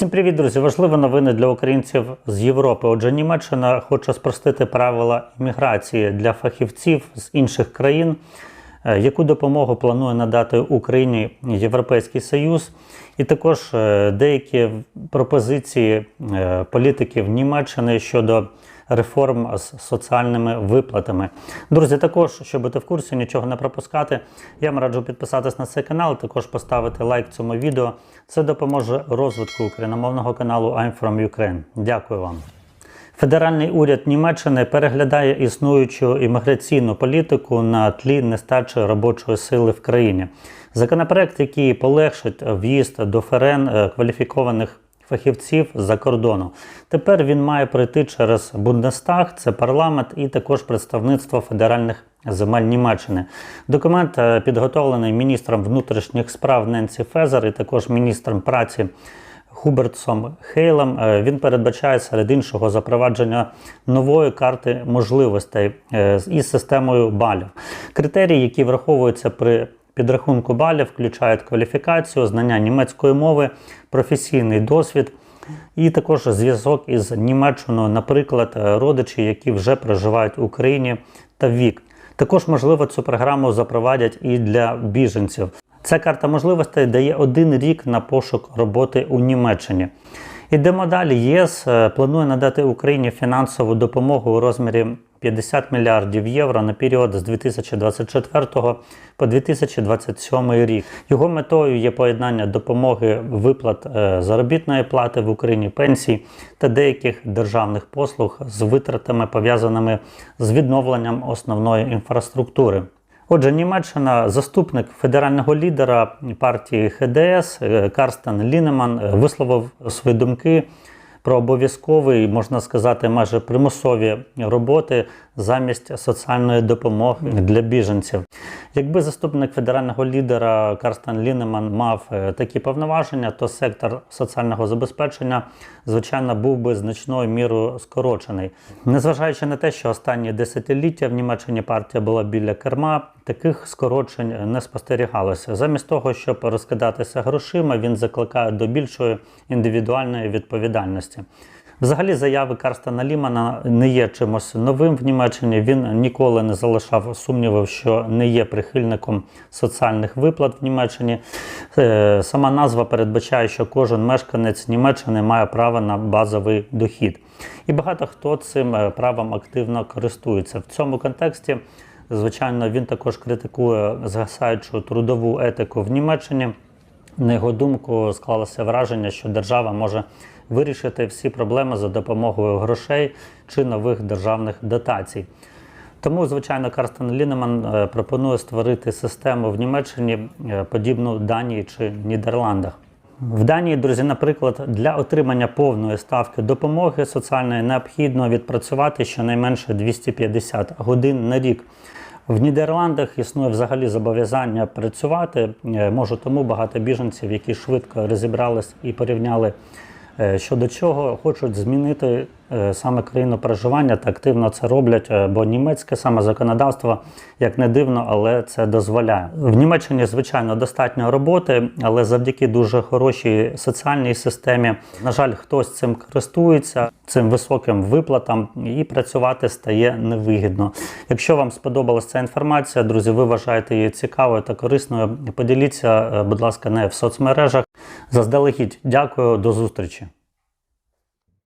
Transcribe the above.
Всім привіт, друзі! Важливі новини для українців з Європи. Отже, Німеччина хоче спростити правила імміграції для фахівців з інших країн. Е, Яку допомогу планує надати Україні Європейський Союз, і також е, деякі пропозиції е, політиків Німеччини щодо реформ з соціальними виплатами. Друзі, також, щоб бути в курсі, нічого не пропускати, я вам раджу підписатись на цей канал, також поставити лайк цьому відео. Це допоможе розвитку україномовного каналу I'm from Ukraine. Дякую вам. Федеральний уряд Німеччини переглядає існуючу імміграційну політику на тлі нестачі робочої сили в країні. Законопроект, який полегшить в'їзд до ФРН е, кваліфікованих фахівців за кордону. Тепер він має пройти через Бундестаг, це парламент, і також представництво федеральних земель Німеччини. Документ е, підготовлений міністром внутрішніх справ Ненсі Фезер і також міністром праці. Хубертсом Хейлем Е, він передбачає серед іншого запровадження нової карти можливостей е, із системою балів. Критерії, які враховуються при підрахунку балів, включають кваліфікацію, знання німецької мови, професійний досвід. І також зв'язок із Німеччиною, наприклад, родичі, які вже проживають в Україні та вік. Також, можливо, цю програму запровадять і для біженців. Ця карта можливостей дає один рік на пошук роботи у Німеччині. Ідемо далі. ЄС е, планує надати Україні фінансову допомогу у розмірі 50 мільярдів євро на період з 2024 по 2027 рік. Його метою є поєднання допомоги виплат е, заробітної плати в Україні, пенсій та деяких державних послуг з витратами пов'язаними з відновленням основної інфраструктури. Отже, Німеччина, заступник федерального лідера партії ХДС е, Карстен Лінеман е, висловив свої думки про обов'язкові, можна сказати, майже примусові роботи замість соціальної допомоги для біженців. Якби заступник федерального лідера Карстен Лінеман мав е, такі повноваження, то сектор соціального забезпечення, звичайно, був би значною мірою скорочений. Незважаючи на те, що останні десятиліття в Німеччині партія була біля керма, таких скорочень не спостерігалося. Замість того, щоб розкидатися грошима, він закликає до більшої індивідуальної відповідальності. Взагалі, заяви Карстена Лімана не є чимось новим в Німеччині. Він ніколи не залишав сумнівів, що не є прихильником соціальних виплат в Німеччині. Е, Сама назва передбачає, що кожен мешканець Німеччини має право на базовий дохід. І багато хто цим е, правом активно користується. В цьому контексті, звичайно, він також критикує згасаючу трудову етику в Німеччині. На його думку, склалося враження, що держава може вирішити всі проблеми за допомогою грошей чи нових державних дотацій. Тому, звичайно, Карстен Лінеман е, пропонує створити систему в Німеччині е, подібну Данії чи Нідерландах. В Данії, друзі, наприклад, для отримання повної ставки допомоги соціальної необхідно відпрацювати щонайменше 250 годин на рік. В Нідерландах існує взагалі зобов'язання працювати. Е, Може, тому багато біженців, які швидко розібрались і порівняли що щодо чого, хочуть змінити е, саме країну проживання та активно це роблять, е, бо німецьке саме законодавство, як не дивно, але це дозволяє. В Німеччині, звичайно, достатньо роботи, але завдяки дуже хорошій соціальній системі, на жаль, хтось цим користується, цим високим виплатам, і працювати стає невигідно. Якщо вам сподобалася ця інформація, друзі, ви вважаєте її цікавою та корисною, поділіться, е, будь ласка, нею в соцмережах. Заздалегідь, дякую, до зустрічі.